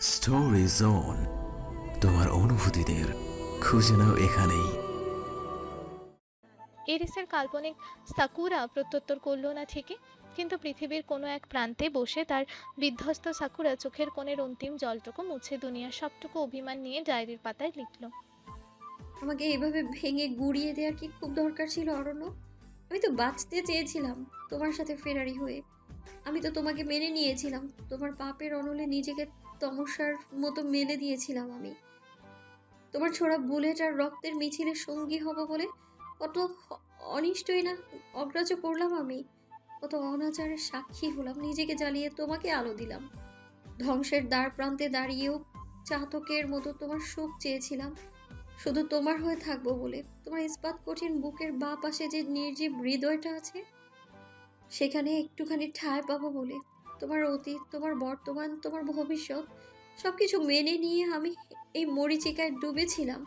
Story zone তোমার অনুভূতিদের খুঁজে নাও এখানেই। এরিসের কাল্পনিক সাকুরা প্রত্যুত্তর করল না ঠিকই কিন্তু পৃথিবীর কোনো এক প্রান্তে বসে তার বিধ্বস্ত সাকুরা চোখের কোণের অন্তিম জলটুকু মুছে দুনিয়ার সবটুকু অভিমান নিয়ে ডায়েরির পাতায় লিখল। আমাকে এইভাবে ভেঙে গুড়িয়ে দেওয়ার কি খুব দরকার ছিল অরণ্য? আমি তো বাঁচতে চেয়েছিলাম তোমার সাথে ফেরারি হয়ে। আমি তো তোমাকে মেনে নিয়েছিলাম তোমার পাপের অনলে নিজেকে তমস্যার মতো মেলে দিয়েছিলাম আমি। তোমার ছোড়া বুলেট আর রক্তের মিছিলে সঙ্গী হব বলে কত অনিষ্টই না অগ্রাহ্য করলাম আমি। কত অনাচারের সাক্ষী হলাম, নিজেকে জ্বালিয়ে তোমাকে আলো দিলাম। ধ্বংসের দ্বার প্রান্তে দাঁড়িয়েও চাতকের মতো তোমার সুখ চেয়েছিলাম। শুধু তোমার হয়ে থাকব বলে তোমার ইস্পাত কঠিন বুকের বা পাশে যে নির্জীব হৃদয়টা আছে, সেখানে একটুখানি ঠাঁই পাবো বলে তোমার অতীত, তোমার বর্তমান, তোমার ভবিষ্যৎ সব কিছু মেনে নিয়ে আমি এই মরিচিকায় ডুবেছিলাম।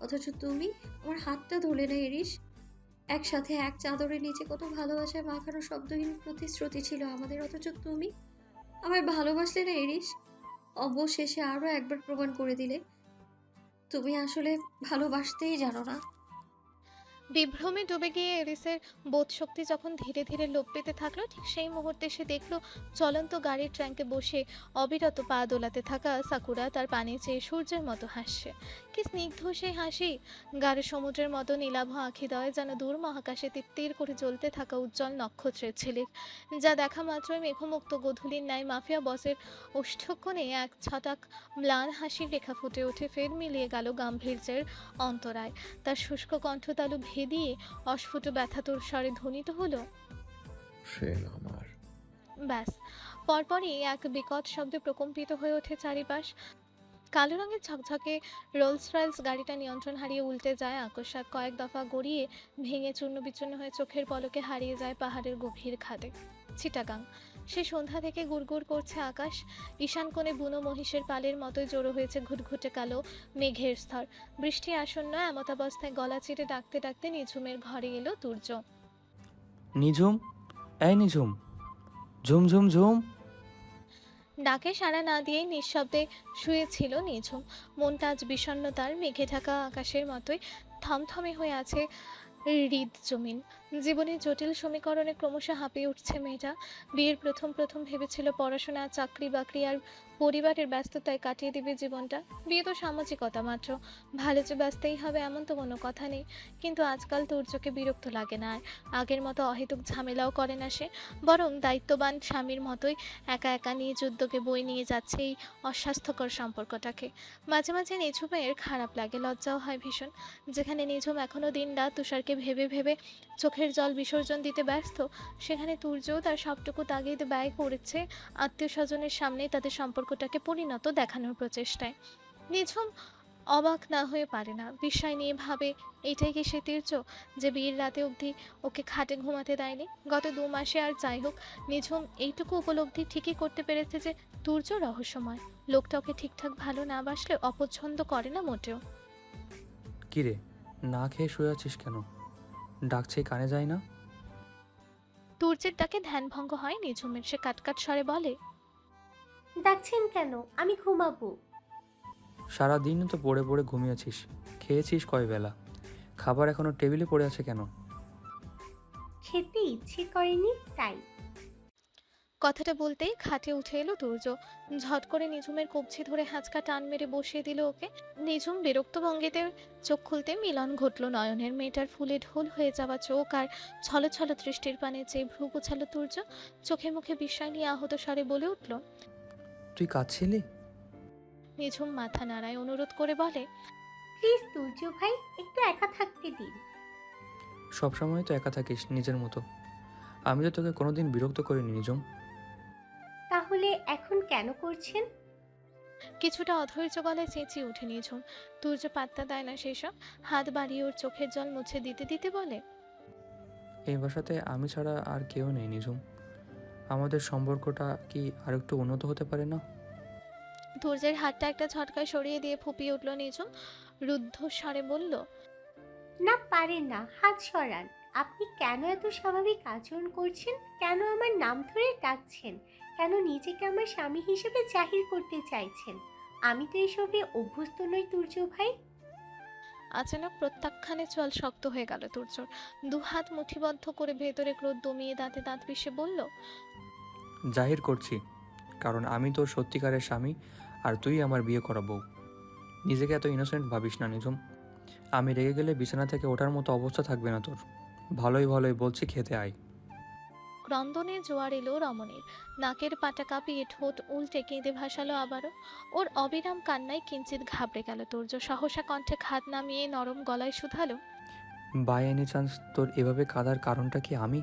অথচ তুমি আমার হাতটা ধরলে না এরিস একসাথে এক চাদরের নিচে কত ভালোবাসায় মাখানো শব্দহীন প্রতিশ্রুতি ছিল আমাদের। অথচ তুমি আমায় ভালোবাসলে না এরিস অবশেষে আরও একবার প্রমাণ করে দিলে। তুমি আসলে ভালোবাসতেই জানো না। বিভ্রমে ডুবে গিয়ে এরিসের বোধ শক্তি যখন ধীরে ধীরে লোপ পেতে থাকল, ঠিক সেই মুহূর্তে সে দেখল চলন্ত গাড়ির ট্র্যাঙ্কে বসে অবিরত পা দোলাতে থাকা সাকুরা তার পানে চেয়ে সূর্যের মতো হাসছে। কি স্নিগ্ধ সেই হাসি! গাঢ় সমুদ্রের মতো নীলাভ আখিদয় যেন দূর মহাকাশে তিত্তির করে জ্বলতে থাকা উজ্জ্বল নক্ষত্রের ঝিলিক যা দেখা মাত্রই মেঘমুক্ত গধূলির ন্যায় মাফিয়া বসের ওষ্ঠক্ষণে এক ছটাক ম্লান হাসির রেখা ফুটে ওঠে, ফের মিলিয়ে গেল গাম্ভীর্যের অন্তরায়। তার শুষ্ক কণ্ঠতালু ভেদিয়ে অস্ফুট ব্যথাতুর স্বরে ধ্বনিত হলো। আমার। ব্যাস পরপরই এক বিকট শব্দে প্রকম্পিত হয়ে ওঠে চারিপাশ। কালো রঙের ঝকঝকে রোলস রয়েলস গাড়িটা নিয়ন্ত্রণ হারিয়ে উল্টে যায় আকস্মাত কয়েক দফা গড়িয়ে ভেঙে চূর্ণ বিচূর্ণ হয়ে চোখের পলকে হারিয়ে যায় পাহাড়ের গভীর খাদে। চিটাগাং। সে সন্ধ্যা থেকে গুড়গুড় করছে আকাশ। ঈশান কোণে বুনো মহিষের পালের মতোই জড়ো হয়েছে ঘুটঘুটে কালো মেঘের স্তর। বৃষ্টি আসন্ন এমতাবস্থায় গলা চিরে ডাকতে ডাকতে নিঝুমের ঘরে এলো তুর্য। নিঝুম? এই নিঝুম। ঝুম ঝুম ঝুম। ডাকে সাড়া না দিয়েই নিঃশব্দে শুয়েছিল নিঝুম। মনটা আজ বিষণ্ণতার মেঘে ঢাকা আকাশের মতোই থমথমে হয়ে আছে হৃদ জমিন জীবনের জটিল সমীকরণে ক্রমশ হাঁপিয়ে উঠছে মেয়েটা। বিয়ের প্রথম প্রথম ভেবেছিল পড়াশোনা, চাকরি বাকরি আর পরিবারের ব্যস্ততায় কাটিয়ে দিবে জীবনটা। বিয়ে তো সামাজিকতা মাত্র। ভালো যে ব্যস্তেই হবে এমন তো কোনো কথা নেই। কিন্তু আজকাল তুর্যকে বিরক্ত লাগে না আর। আগের মতো অহেতুক ঝামেলাও করে না সে। বরং দায়িত্ববান স্বামীর মতোই একা একা নিয়ে যুদ্ধকে বই নিয়ে যাচ্ছে এই অস্বাস্থ্যকর সম্পর্কটাকে। মাঝে মাঝে নিঝুমের খারাপ লাগে, লজ্জাও হয় ভীষণ। যেখানে নিঝুম এখনও দিন রাত তুষারকে ভেবে ভেবে চোখের জল বিসর্জন দিতে ব্যস্ত সেখানে তুর্যও তার সবটুকু তাগিদ ব্যয় করেছে আত্মীয় স্বজনের সামনে তাদের সম্পর্কটাকে পরিণত দেখানোর প্রচেষ্টায়। নিঝুম অবাক না হয়ে পারে না বিষয় নিয়ে ভাবে, এটাই কি সে তীর্য যে বিয়ের রাতে অবধি ওকে খাটে ঘুমাতে দেয়নি? গত দু মাসে আর যাই হোক, নিঝুম এইটুকু উপলব্ধি ঠিকই করতে পেরেছে যে তুর্য রহস্যময়। লোকটা ওকে ঠিকঠাক ভালো না বাসলে অপছন্দ করে না মোটেও। কিরে, না খেয়ে শুয়ে আছিস কেন? ডাকছে কানে যায় না। তুর্যের ডাকে ধ্যান ভঙ্গ হয় নিঝুমের। সে কাটকাট স্বরে বলে ডাকছেন কেন? আমি ঘুমাবো। সারা দিন তো পড়ে পড়ে ঘুমিয়েছিস। খেয়েছিস কয় বেলা? খাবার এখনও টেবিলে পড়ে আছে কেন? খেতে ইচ্ছে করেনি তাই। কথাটা বলতেই খাটে উঠে এলো তুর্য ঝট করে নিঝুমের কবজি ধরে হাঁচকা টান মেরে বসিয়ে দিল ওকে। নিঝুম বিরক্ত ভঙ্গিতে চোখ খুলতে মিলন ঘটল নয়নের মেয়েটার ফুলে ঢোল হয়ে যাওয়া চোখ আর ছল ছল দৃষ্টির পানে চেয়ে ভ্রু গুছালো তুর্য চোখে মুখে বিস্ময় নিয়ে আহত স্বরে বলে উঠল তুই কাঁদছিলি? নিঝুম মাথা নাড়ায় অনুরোধ করে বলে প্লিজ তুর্য ভাই একটু একা থাকতে দিন। সবসময় তো একা থাকিস নিজের মতো। আমি তো তোকে কোনোদিন বিরক্ত করিনি নিজম তাহলে এখন কেন করছেন? কিছুটা অধৈর্য গলায় চেঁচিয়ে উঠে নিঝুম তুর্য পাত্তা দেয় না সেসব। হাত বাড়িয়ে ওর চোখের জল মুছে দিতে দিতে বলে এই বাসাতে আমি ছাড়া আর কেউ নেই নিজুম আমাদের সম্পর্কটা কি আর একটু উন্নত হতে পারে না? ধৈর্যের হাতটা একটা ঝটকায় সরিয়ে দিয়ে ফুপিয়ে উঠল নিঝুম। রুদ্ধ স্বরে বলল না পারেন না হাত সরান। আপনি কেন এত স্বাভাবিক আচরণ করছেন? কেন আমার নাম ধরে ডাকছেন? কেন নিজেকে আমার স্বামী হিসেবে জাহির করতে চাইছেন? আমি তো এসবে অভ্যস্ত নই তুর্য ভাই। আচানক প্রত্যাখ্যানে চল শক্ত হয়ে গেল তুর্যর দু হাত মুঠিবদ্ধ করে ভেতরে ক্রোধ দমিয়ে দাঁতে দাঁত পিষে বলল জাহির করছি কারণ আমি তোর সত্যিকারের স্বামী আর তুই আমার বিয়ে করাবো নিজেকে এত ইনোসেন্ট ভাবিস না নিজম আমি রেগে গেলে বিছানা থেকে ওঠার মতো অবস্থা থাকবে না তোর। ভালোই ভালোই বলছি খেতে আয়। ক্রন্দনে জোয়ার এলো রমণীর। নাকের পাটা কাঁপিয়ে ঠোঁট উল্টে কেঁদে ভাসালো আবারও। ওর অবিরাম কান্নায় কিঞ্চিত ঘাবড়ে গেল তুর্য। সহসা কণ্ঠে খাত নামিয়ে নরম গলায় শুধালো বাই এনি চান্স তোর এভাবে কাদার কারণটা কি আমি?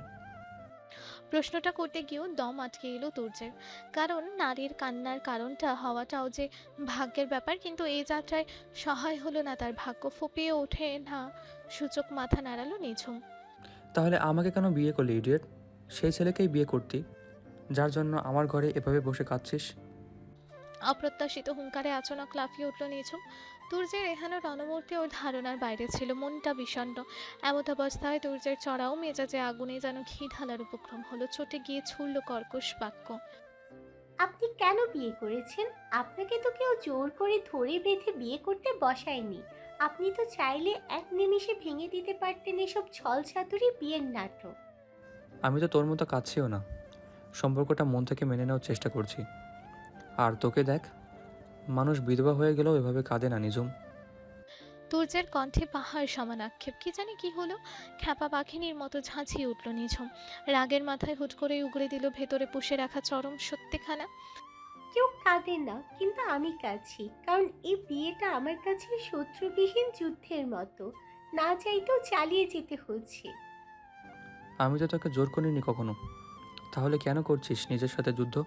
প্রশ্নটা করতে গিয়েও দম আটকে এলো তুর্যের। কারণ নারীর কান্নার কারণটা হওয়াটাও যে ভাগ্যের ব্যাপার কিন্তু এই যাত্রায় সহায় হলো না তার ভাগ্য। ফুপিয়ে ওঠে না। সূচক মাথা নাড়ালো নিঝুম। তাহলে আমাকে কেন বিয়ে করলি ইডিয়েট? সেই ছেলেকেই বিয়ে করতি যার জন্য আমার ঘরে এভাবে বসে কাঁদছিস। অপ্রত্যাশিত হুঙ্কারে আচনক লাফিয়ে উঠল নিঝুম। তুর্যের এখানে রণমূর্তি ওর ধারণার বাইরে ছিল মনটা বিষণ্ণ। এমত অবস্থায় তুর্যের চড়াও মেজাজে আগুনে যেন ঘি ঢালার উপক্রম হলো চটে গিয়ে ছুড়ল কর্কশ বাক্য। আপনি কেন বিয়ে করেছেন? আপনাকে তো কেউ জোর করে ধরে বেঁধে বিয়ে করতে বসায়নি। আপনি তো চাইলে এক নিমিষে ভেঙে দিতে পারতেন এসব ছল ছাতুরি বিয়ের নাটক। আমি তো তোর মতো কাঁদছিও না। সম্পর্কটা মন থেকে মেনে নেওয়ার চেষ্টা করছি। আর তোকে দেখ মানুষ বিধবা হয়ে গেলেও এভাবে কাঁদে না নিজম তুর্যের কণ্ঠে পাহাড় সমান আক্ষেপ। কি জানি কি হলো? খ্যাপা পাখিনীর মতো ঝাঁঝিয়ে উঠল নিঝুম। রাগের মাথায় হুট করে উগড়ে দিল ভেতরে পুষে রাখা চরম সত্যিখানা। কেউ কাঁদে না কিন্তু আমি কাঁদছি কারণ এই বিয়েটা আমার কাছে শত্রুবিহীন যুদ্ধের মতো। না চাইতেও চালিয়ে যেতে হচ্ছে। আমি তো তোকে জোর করিনি কখনো। তাহলে কেন করছিস নিজের সাথে যুদ্ধ?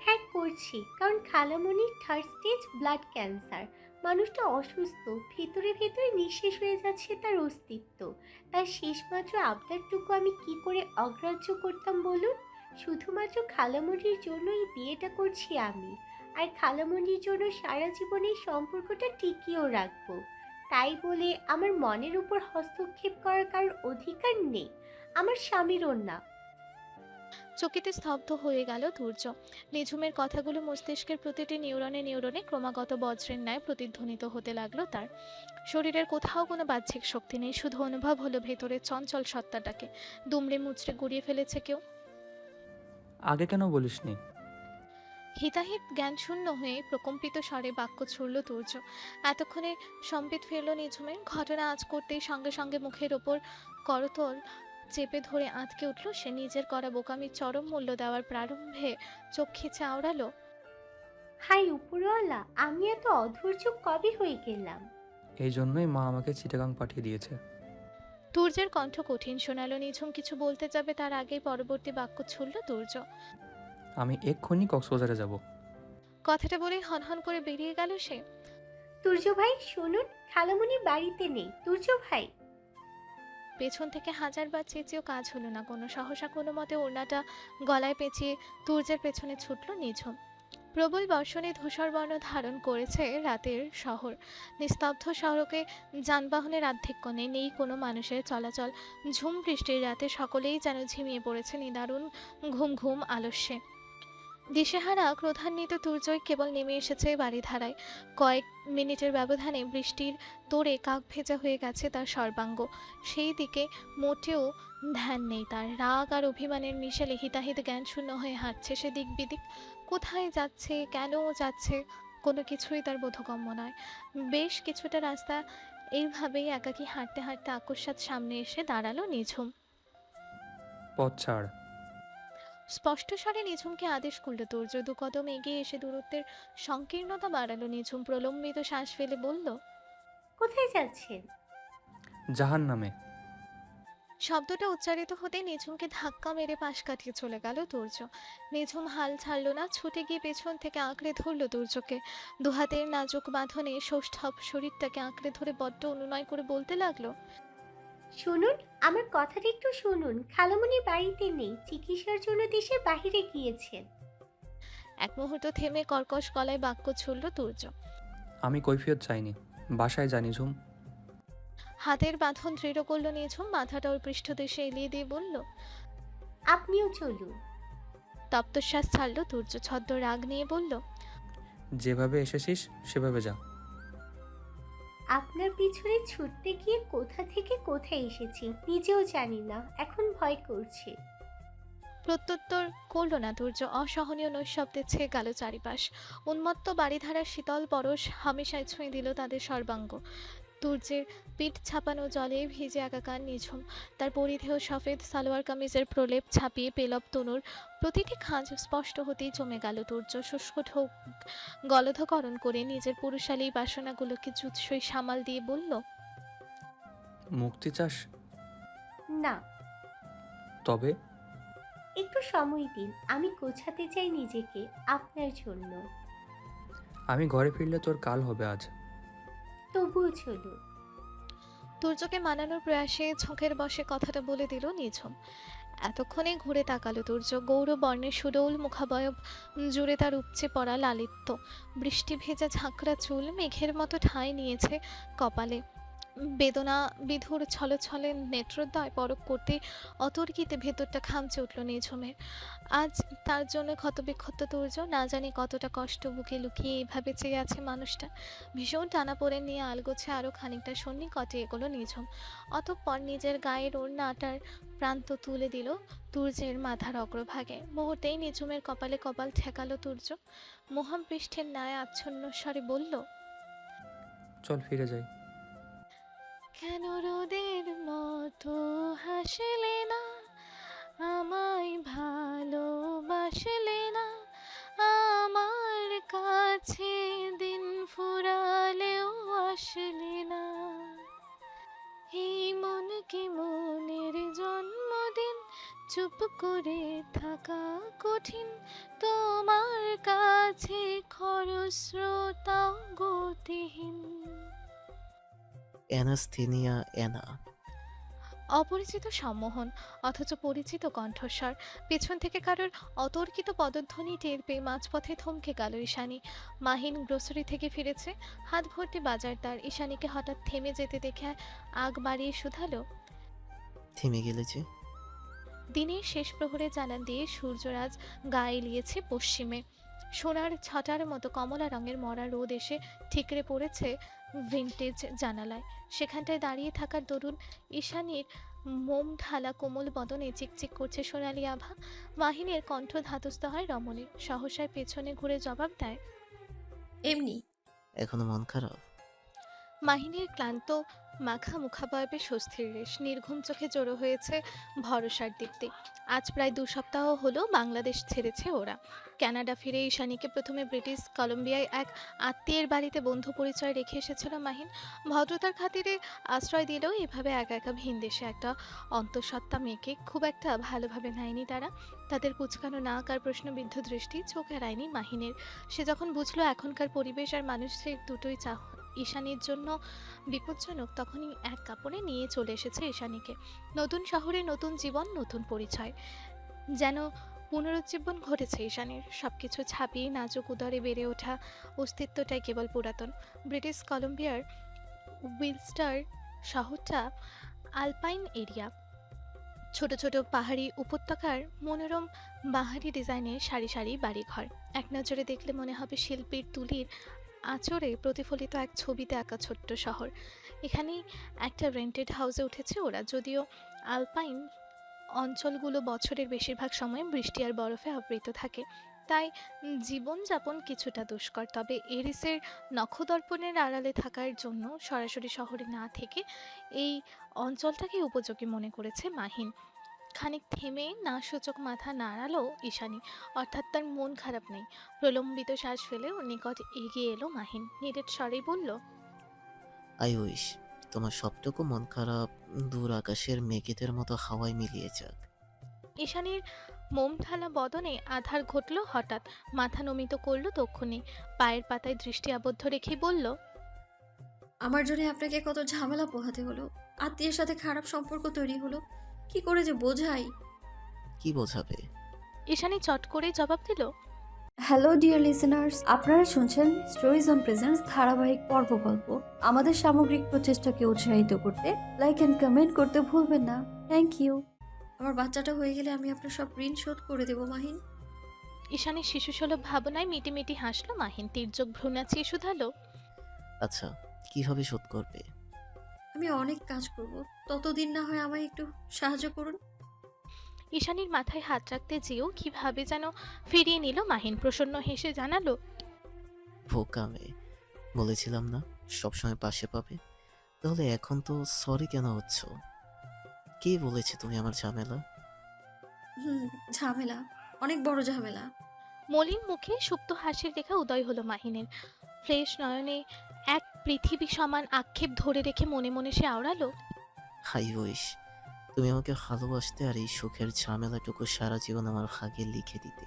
হ্যাঁ করছি। কারণ খালামণির থার্ড স্টেজ ব্লাড ক্যান্সার মানুষটা অসুস্থ, ভেতরে ভেতরে নিঃশেষ হয়ে যাচ্ছে তার অস্তিত্ব। তার শেষমাত্র আবদারটুকু আমি কি করে অগ্রাহ্য করতাম বলুন? শুধুমাত্র খালামণির জন্য এই বিয়েটা করছি আমি। আর খালামণির জন্য সারা জীবনের সম্পর্কটা টিকিয়েও রাখব। তাই বলে আমার মনের উপর হস্তক্ষেপ করার কারোর অধিকার নেই আমার স্বামীরও না। চকিতে স্তব্ধ হয়ে গেল ধৈর্য। নিঝুমের কথাগুলো মস্তিষ্কের প্রতিটি নিউরনে নিউরনে ক্রমাগত বজ্রের ন্যায় প্রতিধ্বনিত হতে লাগল তার। শরীরের কোথাও কোনো বাহ্যিক শক্তি নেই শুধু অনুভব হলো ভেতরের চঞ্চল সত্তাটাকে। দুমড়ে মুচড়ে গড়িয়ে ফেলেছে কেউ। আগে কেন বলিসনি? হিতাহিত জ্ঞানশূন্য হয়ে প্রকম্পিত স্বরে বাক্য ছুড়ল তুর্য এতক্ষণে সম্পিত ফিরল নিঝুমের। ঘটনা আজ করতেই সঙ্গে সঙ্গে মুখের ওপর করতল চেপে ধরে আঁতকে উঠল সে। নিজের করা বোকামির চরম মূল্য দেওয়ার প্রারম্ভে চক্ষে চাওড়ালো হাই উপরওয়ালা আমি এত অধৈর্য কবে হয়ে গেলাম? এই জন্যই মা আমাকে চিটাগাং পাঠিয়ে দিয়েছে। তুর্যের কণ্ঠ কঠিন। শোনালো নিঝুম কিছু বলতে যাবে তার আগেই পরবর্তী বাক্য ছুড়ল তুর্য আমি এক্ষুনি কক্সবাজারে যাব। কথাটা বলেই হনহন করে বেরিয়ে গেল সে। তুর্য ভাই শুনুন খালামণি বাড়িতে নেই। তুর্য ভাই। পেছন থেকে হাজারবার চেঁচিয়েও কাজ হলো না। কোনো সহসা কোনো মতে ওড়নাটা গলায় পেঁচিয়ে তুর্যের পেছনে ছুটল নিঝুম। প্রবল বর্ষণে ধূসর বর্ণ ধারণ করেছে রাতের শহর। নিস্তব্ধ সড়কে যানবাহনের আধিক্য নেই নেই কোনো মানুষের চলাচল। ঝুম বৃষ্টির রাতে সকলেই যেন ঝিমিয়ে পড়েছে নিদারুণ ঘুম ঘুম আলস্যে। দিশেহারা ক্রোধান্বিত তুর্যই কেবল নেমে এসেছে বাড়িধারায় কয়েক মিনিটের ব্যবধানে বৃষ্টির তোড়ে কাক ভেজা হয়ে গেছে তার সর্বাঙ্গ। সেই দিকে মোটেও ধ্যান নেই তার। রাগ আর অভিমানের মিশেলে হিতাহিত জ্ঞান শূন্য হয়ে হাঁটছে সে দিক বিদিক কোথায় যাচ্ছে, কেন যাচ্ছে, কোনো কিছুই তার বোধগম্য নয়। বেশ কিছুটা রাস্তা এইভাবেই একাকী হাঁটতে হাঁটতে আকস্মাৎ সামনে এসে দাঁড়াল নিঝুম। পথ ছাড়। স্পষ্ট স্বরে নিঝুমকে আদেশ করল তুর্য দু কদম এগিয়ে এসে দূরত্বের সংকীর্ণতা বাড়ালো। নিঝুম প্রলম্বিত শ্বাস ফেলে বলল কোথায় যাচ্ছেন? জাহান নামে শব্দটা উচ্চারিত হতে নিঝুমকে ধাক্কা মেরে পাশ কাটিয়ে চলে গেল তুর্য নিঝুম হাল ছাড়লো না ছুটে গিয়ে পেছন থেকে আঁকড়ে ধরলো তুর্যকে দুহাতের নাজুক বাঁধনে সৌষ্ঠব শরীরটাকে আঁকড়ে ধরে বড্ড অনুনয় করে বলতে লাগল শুনুন আমার কথাটা একটু শুনুন। খালামণি বাড়িতে নেই চিকিৎসার জন্য দেশে বাইরে গিয়েছেন। এক মুহূর্ত থেমে কর্কশ গলায় বাক্য ছুড়ল তুর্য আমি কৈফিয়ত চাইনি। বাসায় জানি ঝুম হাতের বাঁধন দৃঢ় করল নিঝুম মাথাটা ওর পৃষ্ঠদেশে এলিয়ে দিয়ে বলল আপনিও চলুন। তপ্তশ্বাস ছাড়ল তুর্য ছদ্ম রাগ নিয়ে বলল যেভাবে এসেছিস সেভাবে যা। আপনার পিছনে ছুটতে গিয়ে কোথা থেকে কোথায় এসেছি নিজেও জানি না, এখন ভয় করছে। প্রত্যুত্তর করল না দুর্য অসহনীয় নৈশব্দে ছেয়ে গেল চারিপাশ। উন্মত্ত বাড়িধারার শীতল পরশ হামেশায় ছুঁয়ে দিল তাদের সর্বাঙ্গ। তুর্যের পিঠ ছাপানো জলে ভিজে একাকার নিঝুম। তার পরিধেয় সফেদ সালোয়ার কামিজের প্রলেপ ছাপিয়ে পেলব তনুর। প্রতিটি খাঁজ স্পষ্ট হতেই জমে গেল তুর্য শুষ্ক ঢোক। গলধকরণ করে নিজের পুরুষালী বাসনাগুলোকে জুৎসই সামাল দিয়ে বলল মুক্তি চাস? না। তবে? একটু সময় দিন আমি গোছাতে চাই নিজেকে আপনার জন্য। আমি ঘরে ফিরলে তোর কাল হবে আজ। তবুও চলুন দুর্যোগে মানানোর প্রয়াসে ঝোঁকের বসে কথাটা বলে দিল নিঝুম। এতক্ষণে ঘুরে তাকালো দুর্যোগ। গৌর বর্ণের সুডৌল মুখাবয়ব জুড়ে তার উপচে পড়া লালিত্য। বৃষ্টি ভেজা ঝাঁকড়া চুল মেঘের মতো ঠাঁই নিয়েছে কপালে। বেদনা বিধুর ছলে ছলে নেত্রদ্বয় পরক করতে অতর্কিতে ভেতরটা খামচে উঠল নিঝুমের। আজ তার জন্য ক্ষতবিক্ষত তুর্য না জানি কতটা কষ্ট বুকে লুকিয়ে এইভাবে চেয়ে আছে মানুষটা। ভীষণ টানা পড়ে নিয়ে আলগোছে আরও খানিকটা সন্নিকটে এগোলো নিঝুম। অতঃপর নিজের গায়ের ওড়নাটার প্রান্ত তুলে দিল তুর্যের মাথার অগ্রভাগে। মুহূর্তেই নিঝুমের কপালে কপাল ঠেকালো তুর্য মোহামপৃষ্ঠের ন্যায় আচ্ছন্ন স্বরে বলল, চল ফিরে যাই। কেন রোদের মতো হাসলে না? আমায় ভালোবাসলে না? আমার কাছে দিন ফুরালেও আসলে না। এই মন কি মনের জন্মদিন? চুপ করে থাকা কঠিন। তোমার কাছে খরস্রোতাও গতিহীন। অ্যানাস্থেনিয়া অ্যানা। অপরিচিত সম্মোহন অথচ পরিচিত কণ্ঠস্বর। পেছন থেকে কারোর অতর্কিত পদধ্বনি টের পেয়ে মাঝপথে থমকে গেল ঈশানী। মাহিন গ্রোসারি থেকে ফিরেছে হাত ভর্তি বাজার তার ঈশানীকে হঠাৎ থেমে যেতে দেখে আগ বাড়িয়ে শুধালো থেমে গেলে যে। দিনের শেষ প্রহরে জানান দিয়ে সূর্যরাজ গা এলিয়েছে পশ্চিমে। সোনার ছটার মতো কমলা রঙের মরা রোদ এসে ঠিকরে পড়েছে ভিন্টেজ জানালায়। সেখানটায় দাঁড়িয়ে থাকার দরুন ঈশানীর মোম ঢালা কোমল বদনে চিকচিক করছে সোনালি আভা। মাহিনের কণ্ঠ ধাতস্থ হয় রমণীর। সহসায় পেছনে ঘুরে জবাব দেয় এমনি। এখনও মন খারাপ? মাহিনীর ক্লান্ত মাখা মুখাবয়বে স্বস্তির রেশ। নির্ঘুম চোখে জড়ো হয়েছে ভরসার দীপ্তি। আজ প্রায় দু সপ্তাহ হলো বাংলাদেশ ছেড়েছে ওরা। কানাডা ফিরে ঈশানীকে প্রথমে ব্রিটিশ কলম্বিয়ায় এক আত্মীয়ের বাড়িতে বন্ধু পরিচয় রেখে এসেছিল মাহিন। ভদ্রতার খাতিরে আশ্রয় দিলেও এভাবে একা একা ভিন দেশে একটা অন্তঃসত্ত্বা মেয়েকে খুব একটা ভালোভাবে নেয়নি তারা। তাদের কুচকানো নাক আর প্রশ্নবিদ্ধ দৃষ্টি চোখ এড়ায়নি মাহিনের। সে যখন বুঝলো এখনকার পরিবেশ আর মানুষের দুটোই চাহ ঈশানীর জন্য বিপজ্জনক, তখনই এক কাপড়ে নিয়ে চলে এসেছে ঈশানীকে। নতুন শহরে নতুন জীবন, নতুন পরিচয়। যেন পুনরুজ্জীবন ঘটেছে ঈশানীর। সবকিছু ছাপিয়ে নাজুক উদরে বেড়ে ওঠা অস্তিত্বটাই কেবল পুরাতন। ব্রিটিশ কলম্বিয়ার উইলস্টার শহরটা আলপাইন এরিয়া। ছোট ছোট পাহাড়ি উপত্যকার মনোরম বাহারি ডিজাইনের সারি সারি বাড়িঘর। এক নজরে দেখলে মনে হবে শিল্পীর তুলির আঁচড়ে প্রতিফলিত এক ছবিতে আঁকা ছোট্ট শহর। এখানেই একটা রেন্টেড হাউসে উঠেছে ওরা, যদিও আলপাইন অঞ্চলগুলো বছরের বেশিরভাগ সময় বৃষ্টি আর বরফে আবৃত থাকে। তাই জীবনযাপন কিছুটা দুষ্কর, তবে এরিসের নখদর্পণের আড়ালে থাকার জন্য সরাসরি শহরে না থেকে এই অঞ্চলটাকে উপযোগী মনে করেছে মাহিন। খানিক থেমে না সূচক মাথা নাড়ালো ঈশানী, অর্থাৎ তার মন খারাপ নেই। প্রলম্বিত শ্বাস ফেলে ওর নিকট এগিয়ে এলো মাহিন। নিরেট স্বরেই বলল, আই উইশ। তোমার সবটুকু মন খারাপ দূর আকাশের মেঘেদের মতো হাওয়ায় মিলিয়ে যাক। ঈশানীর মোম ঢালা বদনে আধার ঘটল হঠাৎ। মাথা নমিত করল তক্ষুনি। পায়ের পাতায় দৃষ্টি আবদ্ধ রেখে বলল আমার জন্য আপনাকে কত ঝামেলা পোহাতে হলো। আত্মীয়ের সাথে খারাপ সম্পর্ক তৈরি হলো। কি করে যে বোঝাই? কি বোঝাবে? ঈশানী চট করে জবাব দিল হ্যালো ডিয়ার লিসেনার্স আপনারা শুনছেন স্টোরিজ অন প্রেজেন্স ধারাবাহিক পর্ব গল্প। আমাদের সামগ্রিক প্রচেষ্টাকে উৎসাহিত করতে লাইক অ্যান্ড কমেন্ট করতে ভুলবেন না। থ্যাংক ইউ আমার বাচ্চাটা হয়ে গেলে আমি আপনার সব ঋণ শোধ করে দেবো মাহিন। ঈশানের শিশু শিশুসুলভ ভাবনায় মিটি মিটি হাসলো মাহিন। তীর্যক ভ্রু নাচিয়ে শুধালো। আচ্ছা কীভাবে শোধ করবে? আমি অনেক কাজ করব। ততদিন না হয় আমায় একটু সাহায্য করুন। ঈশানীর মাথায় হাত রাখতে যেও কীভাবে যেন ফিরিয়ে নিল মাহিন। প্রসন্ন হেসে জানালো বোকা মেয়ে বলেছিলাম না সবসময় পাশে পাবে? তাহলে এখন তো সরি কেন হচ্ছ? কে বলেছে তুমি আমার ঝামেলা? হুম ঝামেলা অনেক বড় ঝামেলা। মলিন মুখে সুপ্ত হাসির রেখা উদয় হলো মাহিনের। ফ্রেশ নয়নে এক পৃথিবী সমান আক্ষেপ ধরে রেখে মনে মনে সে আওড়ালো হাই উইশ তুমি আমাকে ভালোবাসতে আর এই সুখের ঝামেলাটুকু সারা জীবন আমার ভাগে লিখে দিতে।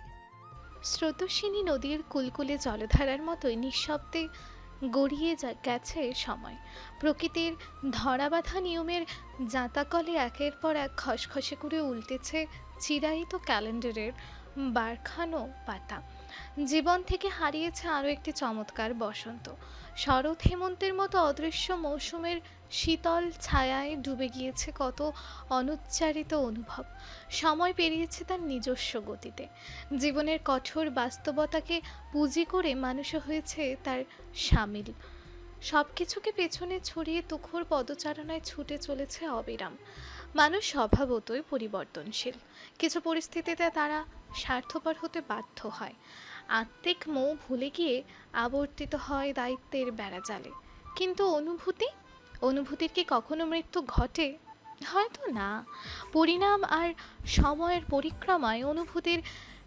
স্রোতস্বিনী নদীর কুলকুলে জলধারার মতোই নিঃশব্দে গড়িয়ে যা- গেছে সময়। প্রকৃতির ধরাবাঁধা নিয়মের জাঁতাকলে একের পর এক খসখসে করে উল্টেছে চিরায়িত ক্যালেন্ডারের বারখানো পাতা। জীবন থেকে হারিয়েছে আরও একটি চমৎকার বসন্ত। শরৎ হেমন্তের মতো অদৃশ্য মৌসুমের শীতল ছায়ায় ডুবে গিয়েছে কত অনুচ্চারিত অনুভব। সময় পেরিয়েছে তার নিজস্ব গতিতে। জীবনের কঠোর বাস্তবতাকে পুঁজি করে মানুষ হয়েছে তার সামিল। সব কিছুকে পেছনে ছড়িয়ে তুখোর পদচারণায় ছুটে চলেছে অবিরাম। মানুষ স্বভাবতই পরিবর্তনশীল। কিছু পরিস্থিতিতে তারা স্বার্থপর হতে বাধ্য হয়। আত্মিক মোহ ভুলে গিয়ে আবর্তিত হয় দায়িত্বের বেড়াজালে। কিন্তু অনুভূতি? অনুভূতির কি কখনো মৃত্যু ঘটে? হয়তো না। পরিণাম আর সময়ের পরিক্রমায় অনুভূতির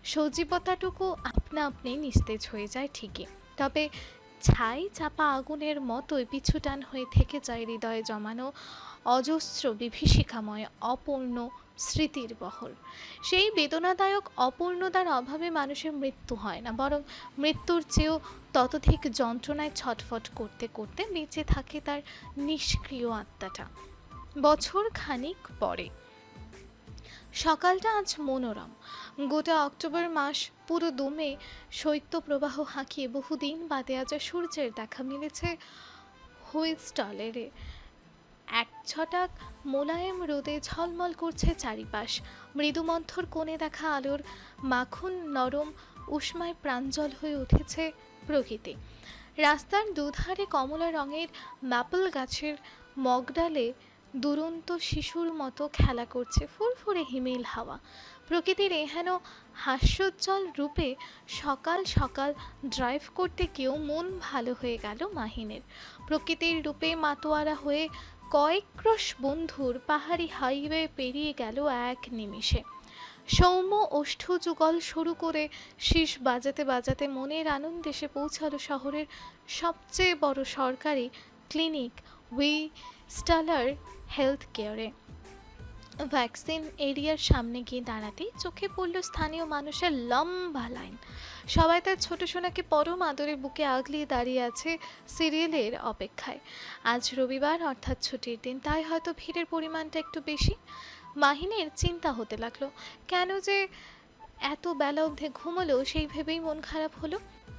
সজীবতাটুকু আপনা আপনি নিস্তেজ হয়ে যায় ঠিকই। তবে ছাই চাপা আগুনের মতোই পিছুটান হয়ে থেকে যায় হৃদয়ে জমানো অজস্র বিভীষিকাময়, অপূর্ণ স্মৃতির বহর। সেই বেদনাদায়ক অপূর্ণতার অভাবে মানুষের মৃত্যু হয় না, বরং মৃত্যুর চেয়েও ততোধিক যন্ত্রণায় ছটফট করতে করতে বেঁচে থাকে তার নিষ্ক্রিয় আত্মাটা। বছর খানিক পরে। সকালটা আজ মনোরম। গোটা অক্টোবর মাস পুরো দমে শৈত্যপ্রবাহ হাঁকিয়ে বহুদিন বাদে আজ সূর্যের দেখা মিলেছে হুইস্টলেরে এক ছটাক মোলায়েম রোদে ঝলমল করছে চারিপাশ। মৃদুমন্থর কোণে দেখা আলোর মাখন নরম উষ্মায় প্রাঞ্জল হয়ে উঠেছে প্রকৃতি। রাস্তার দুধারে কমলা রঙের ম্যাপল গাছের মগডালে দুরন্ত শিশুর মতো খেলা করছে ফুরফুরে হিমেল হাওয়া। প্রকৃতির এহেন হাস্যোজ্জ্বল রূপে সকাল সকাল ড্রাইভ করতে গিয়েও মন ভালো হয়ে গেল মাহিনের। প্রকৃতির রূপে মাতোয়ারা হয়ে কয়েক ক্রোশ বন্ধুর পাহাড়ি হাইওয়ে পেরিয়ে গেল এক নিমিষে। সৌম্য ওষ্ঠযুগল শুরু করে শীষ বাজাতে বাজাতে মনের আনন্দে সে পৌঁছালো শহরের সবচেয়ে বড় সরকারি ক্লিনিক উই স্টালার হেলথ কেয়ারে ভ্যাকসিন এরিয়ার সামনে গিয়ে দাঁড়াতেই চোখে পড়ল স্থানীয় মানুষের লম্বা লাইন। সবাই তার ছোট সোনাকে পরম আদরে বুকে আগলিয়ে দাঁড়িয়ে আছে সিরিয়ালের অপেক্ষায়। আজ রবিবার, অর্থাৎ ছুটির দিন, তাই হয়তো ভিড়ের পরিমাণটা একটু বেশি। মাহিনের চিন্তা হতে লাগল, কেন যে এত বেলা অবধি ঘুমলো, সেই ভেবেই মন খারাপ হলো।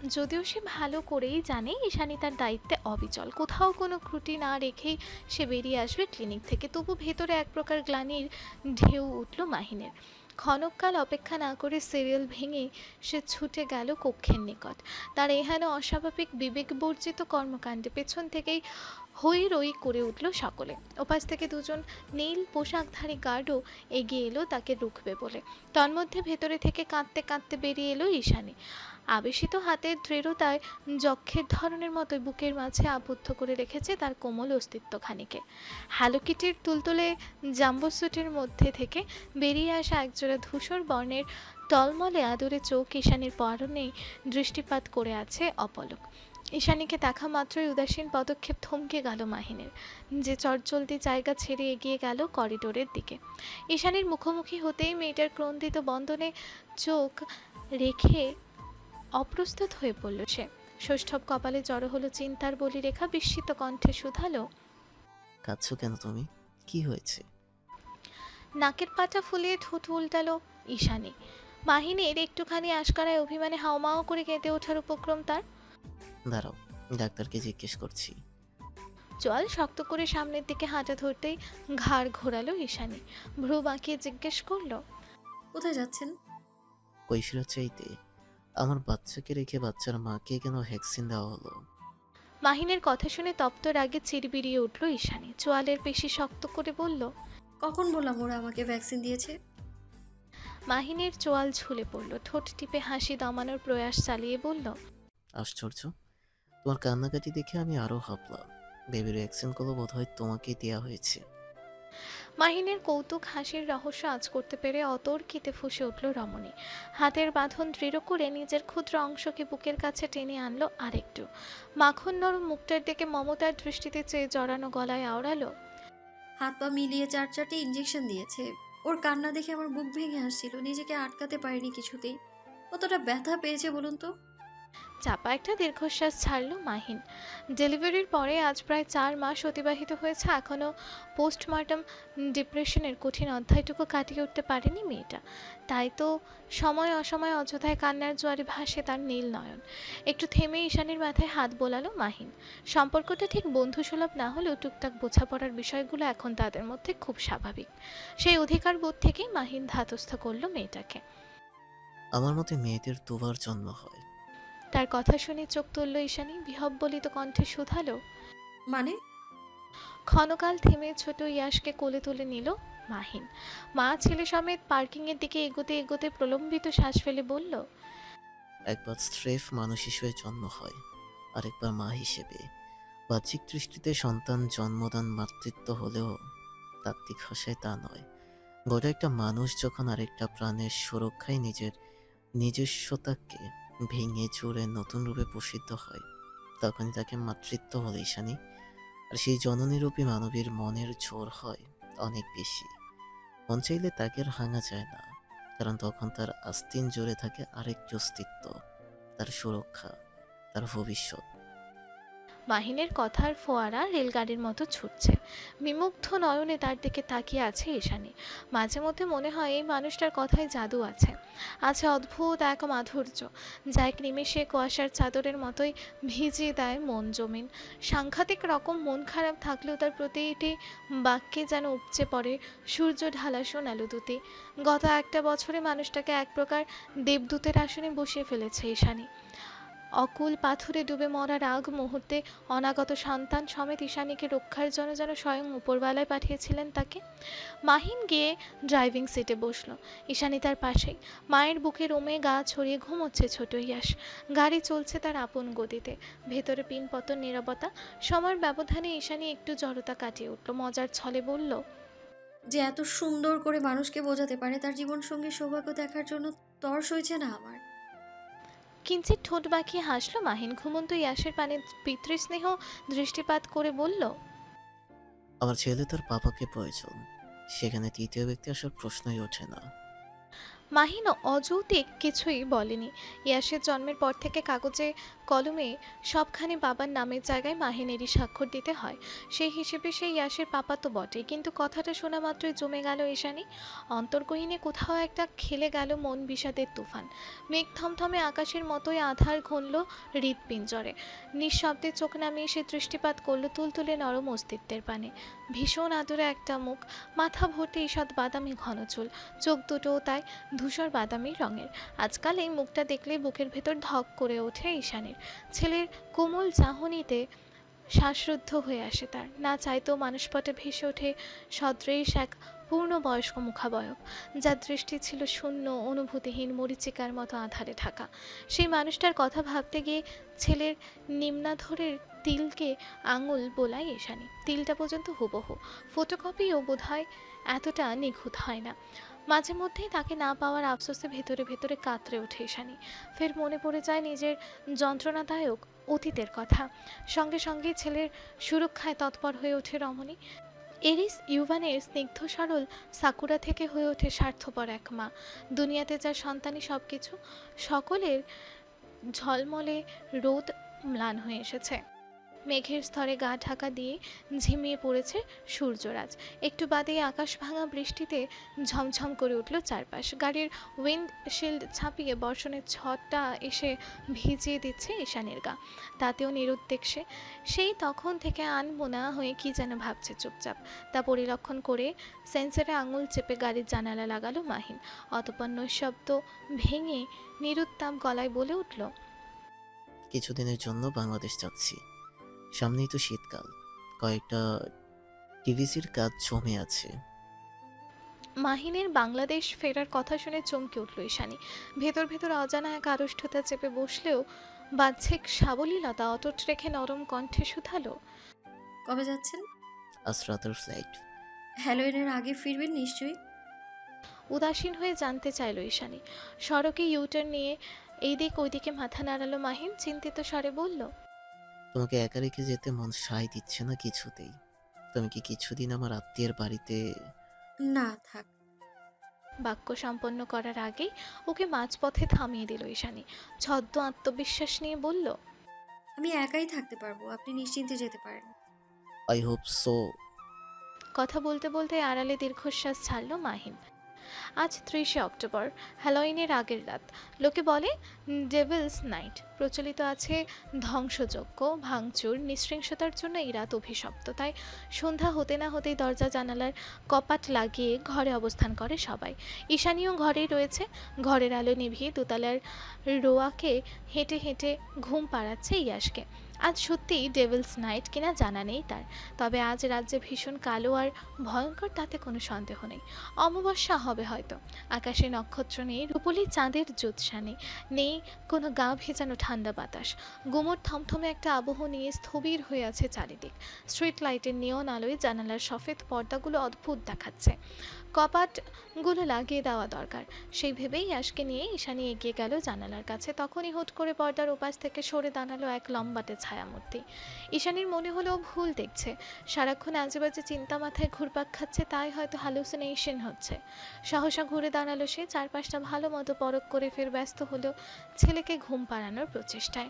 যদিও সে ভালো করেই জানে, ঈশানী তার দায়িত্বে অবিচল। কোথাও কোনো ত্রুটি না রেখেই সে বেরিয়ে আসবে ক্লিনিক থেকে। তবু ভেতরে এক প্রকার গ্লানির ঢেউ উঠল মাহিনের। ক্ষণকাল অপেক্ষা না করে সিরিয়াল ভেঙে সে ছুটে গেল কক্ষের নিকট। তার এহেন অস্বাভাবিক, বিবেকবর্জিত কর্মকাণ্ডে পেছন থেকেই হই রই করে উঠল সকলে। ওপাশ থেকে দুজন নীল পোশাকধারী গার্ডও এগিয়ে এলো তাকে রুখবে বলে। তন্মধ্যে ভেতরে থেকে কাঁদতে কাঁদতে বেরিয়ে এলো ঈশানী। আবেশিত হাতের দৃঢ়তায় যক্ষের ধরনের মতো বুকের মাঝে আবদ্ধ করে রেখেছে তার কোমল অস্তিত্বখানিকে। হ্যালোকিটির তুলতুলে জাম্বো স্যুটের মধ্যে থেকে বেরিয়ে আসা একজোড়া ধূসর বর্ণের টলমলে আদরে চোখ ঈশানীর পরনেই দৃষ্টিপাত করে আছে অপলক। ঈশানীকে দেখা মাত্রই উদাসীন পদক্ষেপ থমকে গেল মাহিনের। যে চটজলদি জায়গা ছেড়ে এগিয়ে গেল করিডোরের দিকে। ঈশানীর মুখোমুখি হতেই মেয়েটার ক্রন্দিত বন্ধনে চোখ রেখে অপ্রস্তুত হয়ে পড়ল সে। ষষ্ঠব কপালে জড়ো হলো চিন্তার বলি রেখা বিস্মিত কণ্ঠে শুধালো কাঁদছো কেন তুমি? কি হয়েছে? নাকের পাটা ফুলিয়ে ঠোঁট উল্টালো ঈশানী। মাহিনীর একটুখানি আশকারায় অভিমানে হাওমাও করে কেঁদে ওঠার উপক্রম তার। দাঁড়াও ডাক্তারকে জিজ্ঞেস করছি। জল শক্ত করে সামনের দিকে হাঁটা ধরতেই ঘাড় ঘোরালো ঈশানী। ভ্রু বাঁকিয়ে জিজ্ঞেস করল কোথায় যাচ্ছেন? কৈশোরা চাইতে আমার বাচ্চাকে রেখে বাচ্চার মাকে কেন ভ্যাকসিন দেওয়া হলো? মাহিনের কথা শুনে তপ্ত রাগে চিরবিরিয়ে উঠল ঈশানী। চোয়ালের পেশি শক্ত করে বলল কখন বললাম ওরা আমাকে ভ্যাকসিন দিয়েছে? মাহিনের চোয়াল ঝুলে পড়ল ঠোঁট টিপে হাসি দমানোর প্রয়াস চালিয়ে বলল আশ্চর্য তোমার কান্নাকাটি দেখে আমি আরও ভাবলাম বেবির ভ্যাকসিনগুলো বোধ হয় তোমাকেই দেওয়া হয়েছে। মাহিনের কৌতুক, হাসির রহস্য আজ করতে পেরে অতর্কিতে ফুসে উঠল রমণী। হাতের বাঁধন দৃঢ় করে নিজের ক্ষুদ্র অংশকে বুকের কাছে টেনে আনলো আরেকটু। মাখন নরম মুখটার দিকে মমতার দৃষ্টিতে চেয়ে জড়ানো গলায় আওড়ালো, হাত পা মিলিয়ে চার চারটে ইঞ্জেকশন দিয়েছে। ওর কান্না দেখে আমার বুক ভেঙে আসছিল, নিজেকে আটকাতে পারিনি কিছুতেই। কতটা ব্যথা পেয়েছে বলুন তো? চাপা একটা দীর্ঘশ্বাস ছাড়লো মাহিন। ডেলিভারির পরে আজ প্রায় চার মাস অতিবাহিত হয়েছে এখনও পোস্টমর্টম ডিপ্রেশনের কঠিন অধ্যায়টুকু কাটিয়ে উঠতে পারেনি মেয়েটা। তাই তো সময় অসময় অযথায় কান্নার জোয়ারে ভাসে তার নীল নয়ন। একটু থেমে ঈশানীর মাথায় হাত বোলালো মাহিন। সম্পর্কটা ঠিক বন্ধুসুলভ না হলেও টুকটাক বোঝাপড়ার বিষয়গুলো এখন তাদের মধ্যে খুব স্বাভাবিক। সেই অধিকার বোধ থেকেই মাহিন ধাতস্থ করল মেয়েটাকে। আমার মতে মেয়েদের দুবার জন্ম হয়। তার কথা শুনে চোখ তুলল ঈশানী বিহব্বলিত কণ্ঠে শুধালো মানে? ক্ষণকাল থেমে ছোট ইয়াসকে কোলে তুলে নিল মাহিন। মা ছেলে সমেত পার্কিং এর দিকে এগোতে এগোতে প্রলম্বিত শ্বাস ফেলে বলল একবার স্রেফ মানুষ হিসেবে জন্ম হয় আরেকবার মা হিসেবে। বাহ্যিক দৃষ্টিতে সন্তান জন্মদান মাতৃত্ব হলেও তাত্ত্বিক ভাষায় তা নয়। গোটা একটা মানুষ যখন আরেকটা প্রাণের সুরক্ষায় নিজের নিজস্বতাকে ভেঙে চুরে নতুন রূপে প্রসিদ্ধ হয়। তখন তাকে মাতৃত্ব বলে ঈশানী। আর সেই জননীরূপী মানবীর মনের জোর হয় অনেক বেশি। মন চাইলে তাকে আর ভাঙা যায় না, কারণ তখন তার আস্তিন জোরে থাকে আরেকটি অস্তিত্ব, তার সুরক্ষা, তার ভবিষ্যৎ। মাহিনের কথার ফোয়ারা রেলগাড়ির মতো ছুটছে। বিমুগ্ধ নয়নে তার দিকে তাকিয়ে আছে ঈশানী। মাঝে মধ্যে মনে হয় এই মানুষটার কথায় জাদু আছে। আছে অদ্ভুত এক মাধুর্য, যা এক নিমেষে কুয়াশার চাদরের মতোই ভিজিয়ে দেয় মন জমিন। সাংঘাতিক রকম মন খারাপ থাকলেও তার প্রতিটি বাক্যে যেন উপচে পড়ে সূর্য ঢালা সোনালু দুতি গত একটা বছরে মানুষটাকে এক প্রকার দেবদূতের আসনে বসিয়ে ফেলেছে ঈশানী। অকুল পাথরে ডুবে মরার আগ মুহূর্তে অনাগত সন্তান সমেত ঈশানীকে রক্ষার জন্য যেন স্বয়ং উপরবেলায় পাঠিয়েছিলেন তাকে। মাহিন গিয়ে ড্রাইভিং সিটে বসল। ঈশানী তার পাশেই। মায়ের বুকে রোমে গা ছড়িয়ে ঘুমোচ্ছে ছোট ইয়াস। গাড়ি চলছে তার আপন গতিতে। ভেতরে পিনপতন নিরবতা। সময়ের ব্যবধানে ঈশানী একটু জড়তা কাটিয়ে উঠল। মজার ছলে বলল, যে এত সুন্দর করে মানুষকে বোঝাতে পারে, তার জীবন সঙ্গী সৌভাগ্য দেখার জন্য তর্স হয়েছে না আমার। কিঞ্চিত ঠোঁট বাঁকিয়ে হাসলো মাহিন। ঘুমন্ত ইয়াসের পানে পিতৃস্নেহ দৃষ্টিপাত করে বলল, আমার ছেলে তার বাবাকে প্রয়োজন। সেখানে তৃতীয় ব্যক্তি আসার প্রশ্নই ওঠে না। মাহিন অযৌক্তিক কিছুই বলেনি। ইয়াসের জন্মের পর থেকে কাগজে, কলমে সবখানে বাবার নামের জায়গায় মাহিনেরই স্বাক্ষর দিতে হয়। সেই হিসেবে সেই ইয়াসের পাপা তো বটেই, কিন্তু কথাটা শোনা মাত্রই জমে গেল ঈশানী। অন্তর্গহীনে কোথাও একটা খেলে গেল মন বিষাদের তুফান। মেঘ থমথমে আকাশের মতোই আধার ঘনল হৃৎপিঞ্জরে। নিঃশব্দে চোখ নামিয়ে সে দৃষ্টিপাত করল তুলতুলে নরম অস্তিত্বের পানে। ভীষণ আদরে একটা মুখ, মাথা ভর্তি ঈষৎ বাদামি ঘন চুল, চোখ দুটোও তাই ধূসর বাদামি রঙের। আজকাল এই মুখটা দেখলে বুকের ভেতর ধক করে ওঠে ঈশানের। ছেলের কোমল চাহনিতে শ্বাসরুদ্ধ হয়ে আসে তার। না চাইতেও মানুষপটে ভেসে ওঠে সদৃশ এক পূর্ণবয়স্ক মুখাবয়ব। যার দৃষ্টি ছিল শূন্য, অনুভূতিহীন, মরিচিকার মতো আধারে ঢাকা। সেই মানুষটার কথা ভাবতে গিয়ে ছেলের নিম্নাধরের তিলকে আঙুল বোলায় এশানি তিলটা পর্যন্ত হুবহু। ফটোকপিও বোধ হয় এতটা নিখুঁত হয় না। মাঝে মধ্যেই তাকে না পাওয়ার আফসোসে ভেতরে ভেতরে কাতরে ওঠে ঈশানী। ফের মনে পড়ে যায় নিজের যন্ত্রণাদায়ক অতীতের কথা। সঙ্গে সঙ্গে ছেলের সুরক্ষায় তৎপর হয়ে ওঠে রমণী। এরিস ইউভানের স্নিগ্ধ সরল সাকুরা থেকে হয়ে ওঠে স্বার্থপর এক মা। দুনিয়াতে যা সন্তানই সব কিছু সকলের ঝলমলে রোদ ম্লান হয়ে এসেছে। মেঘের স্তরে গা ঢাকা দিয়ে ঝিমিয়ে পড়েছে সূর্যরাজ। একটু বাদেই আকাশ ভাঙা বৃষ্টিতে ঝমঝম করে উঠল চারপাশ। গাড়ির উইন্ডশিল্ড ছাপিয়ে বর্ষণের ছটটা এসে ভিজিয়ে দিচ্ছে ঈশানের গা। তাতেও নিরুদ্দেক সে। সেই তখন থেকে আনমোনা হয়ে কি যেন ভাবছে চুপচাপ। তা পরিলক্ষণ করে সেন্সারে আঙুল চেপে গাড়ির জানালা লাগালো মাহিন। অতপর নৈশব্দ ভেঙে নিরুত্তাপ গলায় বলে উঠল, কিছুদিনের জন্য বাংলাদেশ যাচ্ছি। সামনেই তো শীতকাল। কয়েকটা টিভিসির কাজ জমে আছে। মাহিনের বাংলাদেশ ফেরার কথা শুনে চমকে উঠল ঈশানী। ভেতর ভেতর অজানা এক আড়ষ্ঠতা চেপে বসলেও বাহ্যিক সাবলীলতা অটুট রেখে নরম কণ্ঠে শুধালো কবে যাচ্ছেন? আজ রাতের ফ্লাইট হ্যালোইনের আগে ফিরবেন নিশ্চয়ই? উদাসীন হয়ে জানতে চাইল ঈশানী। সড়কে ইউটার্ন নিয়ে এইদিক ওইদিকে মাথা নাড়ালো মাহিন চিন্তিত স্বরে বলল তোমাকে একা রেখে যেতে মন সায় দিচ্ছে না কিছুতেই। তুমি কি কিছুদিন আমার আত্মীয়ের বাড়িতে না থাক। বাক্য সম্পন্ন করার আগেই ওকে মাঝপথে থামিয়ে দিল ঈশানী। ছদ্ম আত্মবিশ্বাস নিয়ে বলল আমি একাই থাকতে পারব আপনি নিশ্চিন্তে যেতে পারেন। আই হোপ সো কথা বলতে বলতে আড়ালে দীর্ঘশ্বাস ছাড়ল মাহিন আজ ত্রিশে অক্টোবর, হ্যালোইনের আগের রাত। লোকে বলে ডেভিলস নাইট। প্রচলিত আছে ধ্বংসযজ্ঞ, ভাঙচুর, নৃশংসতার জন্য এই রাত অভিশপ্ত। তাই সন্ধ্যা হতে না হতেই দরজা জানালার কপাট লাগিয়ে ঘরে অবস্থান করে সবাই। ঈশানীয় ঘরেই রয়েছে। ঘরের আলো নিভিয়ে দোতলার রোয়াকে হেঁটে হেঁটে ঘুম পাড়াচ্ছে ইয়াসকে আজ সত্যিই ডেভিলস নাইট কিনা জানা নেই তার। তবে আজ রাজ্যে ভীষণ কালো আর ভয়ঙ্কর তাতে কোনো সন্দেহ নেই। অমাবস্যা হবে হয়তো। আকাশে নক্ষত্র নেই, রূপলি চাঁদের জ্যোৎসা নেই নেই কোনো গা ভেজানো ঠান্ডা বাতাস। গুমোট থমথমে একটা আবহ নিয়ে স্থবির হয়ে আছে চারিদিক। স্ট্রিট লাইটের নিয়ন আলোয় জানালার সফেদ পর্দাগুলো অদ্ভুত দেখাচ্ছে। কপাটগুলো লাগিয়ে দেওয়া দরকার। সেই ভেবেই ইয়াসকে নিয়ে ঈশানী এগিয়ে গেল জানালার কাছে। তখনই হুট করে পর্দার ওপাশ থেকে সরে দাঁড়াল এক লম্বাটে ছায়ামূর্তি। ঈশানীর মনে হলো ভুল দেখছে। সারাক্ষণ আজেবাজে চিন্তা মাথায় ঘুরপাক খাচ্ছে, তাই হয়তো হ্যালুসিনেশন হচ্ছে। সহসা ঘুরে দাঁড়াল সে, চারপাশটা ভালো মতো পরখ করে ফের ব্যস্ত হলো ছেলেকে ঘুম পাড়ানোর প্রচেষ্টায়।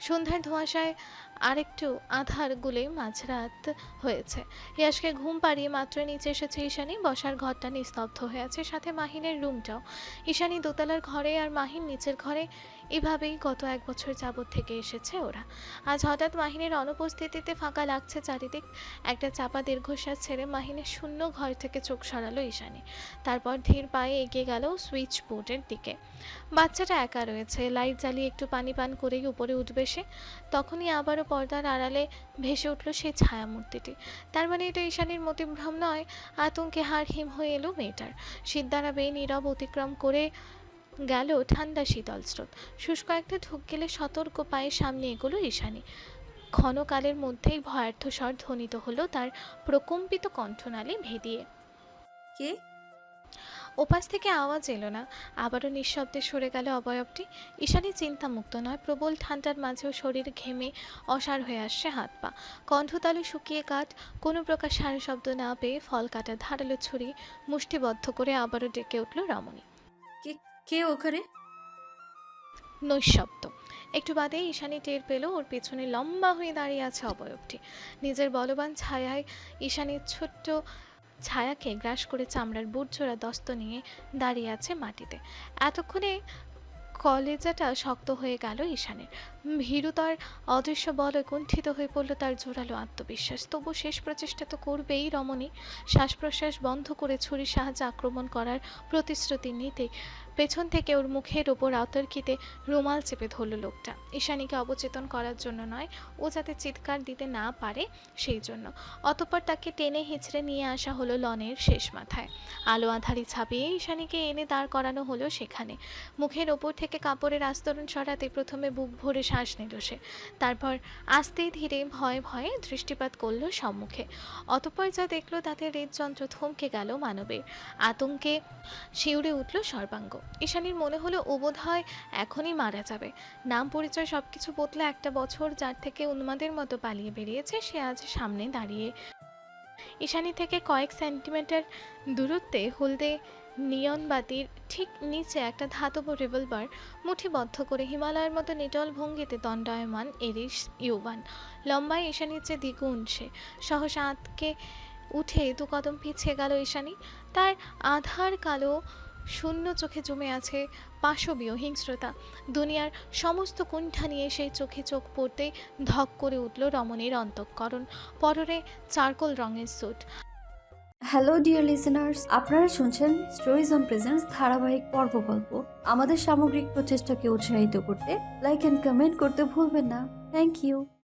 সন্ধ্যার ধোঁয়াশায় আরেকটু আধার গুলে মাঝরাত হয়েছে। ইয়াসকে ঘুম পাড়িয়ে মাত্র নিচে এসেছে ঈশানী, বসার ঘরটা নিস্তব্ধ হয়ে আছে। সাথে মাহিনের রুমটাও ঈশানী দোতলার ঘরে আর মাহিন নিচের ঘরে এভাবেই গত এক বছর যাবৎ থেকে এসেছে ওরা। আজ হঠাৎ মাহিনের অনুপস্থিতিতে ফাঁকা লাগছে চারিদিক। একটা চাপা দীর্ঘশ্বাস ছেড়ে মাহিনের শূন্য ঘর থেকে চোখ সরালো ঈশানী। তারপর ধীর পায়ে এগিয়ে গেল সুইচ বোর্ডের দিকে। বাচ্চাটা একা রয়েছে, লাইট জ্বালিয়ে একটু পানি পান করেই উপরে উঠবে সে। তখনই আবারও পর্দার আড়ালে ভেসে উঠল সেই ছায়ামূর্তিটি। তার মানে এটা ঈশানীর মতিভ্রম নয়, আতঙ্কে হার হিম হয়ে এলো মেয়েটার। সিদ্ধারা দাঁড়াবে নীরব অতিক্রম করে গেল ঠান্ডা শীতল স্রোত। শুষ্ক একটা ঢুক গেলে সতর্ক পায়ে সামনে এগোলো ঈশানী। ক্ষণকালের মধ্যেই ভয়ার্থ স্বর ধ্বনিত হলো তার প্রকম্পিত কণ্ঠনালী ভেদিয়ে। কে? ওপাশ থেকে আওয়াজ এলো না। আবারও নিঃশব্দে সরে গেল অবয়বটি। ঈশানী চিন্তামুক্ত নয় প্রবল ঠান্ডার মাঝেও শরীর ঘেমে অসার হয়ে আসছে হাত পা। কণ্ঠতালু শুকিয়ে কাঠ কোনো প্রকার সারা শব্দ না পেয়ে ফল কাটা ধারালো ছুরি মুষ্টিবদ্ধ করে আবারও ডেকে উঠল রমণী। কে ওখানে? নৈশব্দ। একটু বাদে ঈশানী টের পেল ওর পেছনে লম্বা হয়ে দাঁড়িয়ে আছে অবয়বটি। নিজের বলবান ছায়ায় ঈশানীর ছোট্ট ছায়াকে গ্রাস করে চামড়ার বুটজোড়া দস্ত নিয়ে দাঁড়িয়ে আছে মাটিতে। এতক্ষণে কলেজাটা শক্ত হয়ে গেল ঈশানের। ভীরু তার অদৃশ্য বলে কুণ্ঠিত হয়ে পড়ল তার জোরালো আত্মবিশ্বাস। তবু শেষ প্রচেষ্টা তো করবেই রমণী। শ্বাস প্রশ্বাস বন্ধ করে ছুরির সাহায্যে আক্রমণ করার প্রতিশ্রুতি নিতে পেছন থেকে ওর মুখের ওপর আতর্কিতে রুমাল চেপে ধরল লোকটা। ঈশানীকে অবচেতন করার জন্য নয়, ও যাতে চিৎকার দিতে না পারে সেই জন্য। অতঃপর তাকে টেনে হিঁচড়ে নিয়ে আসা হলো লনের শেষ মাথায়। আলো আধারি ছাপিয়ে ঈশানীকে এনে দাঁড় করানো হলো সেখানে। মুখের ওপর থেকে কাপড়ের আস্তরণ সরাতে প্রথমে বুক ভরে শ্বাস নিল সে। তারপর আস্তে ধীরে ভয়ে ভয়ে দৃষ্টিপাত করল সম্মুখে। অতঃপর যা দেখল তাতে হৃদযন্ত্র থমকে গেল মানবের। আতঙ্কে শিউরে উঠল সর্বাঙ্গ। ঈশানীর মনে হলো ও বোধ হয় এখনই মারা যাবে। নাম পরিচয় সবকিছু বদলে একটা বছর যার থেকে উন্মাদের মতো পালিয়ে বেরিয়েছে, সে আজ সামনে দাঁড়িয়ে। ঈশানী থেকে কয়েক সেন্টিমিটার দূরত্বে হলদে নিয়ন বাতির ঠিক নিচে একটা ধাতব রিভলভার মুঠিবদ্ধ করে হিমালয়ের মতো নিটল ভঙ্গিতে দণ্ডায়মান এরিস ইউবান। লম্বায় ঈশানীর চেয়ে দ্বিগুণ সে। সহসা আঁতকে উঠে দু কদম পিছিয়ে গেল ঈশানী। তার আধার কালো শূন্য চোখে জমে আছে পাশবীয় হিংস্রতা। দুনিয়ার সমস্ত কুণ্ঠা নিয়ে সেই চোখে চোখ পড়তে ধক করে উঠল রমণীর অন্তঃকরণ। পররে চারকোল রঙের স্যুট। হ্যালো ডিয়ার লিসেনার্স আপনারা শুনছেন স্টোরিজ অন প্রেজেন্স ধারাবাহিক পর্ব গল্প আমাদের সামগ্রিক প্রচেষ্টাকে উৎসাহিত করতে লাইক অ্যান্ড কমেন্ট করতে ভুলবেন না। Thank you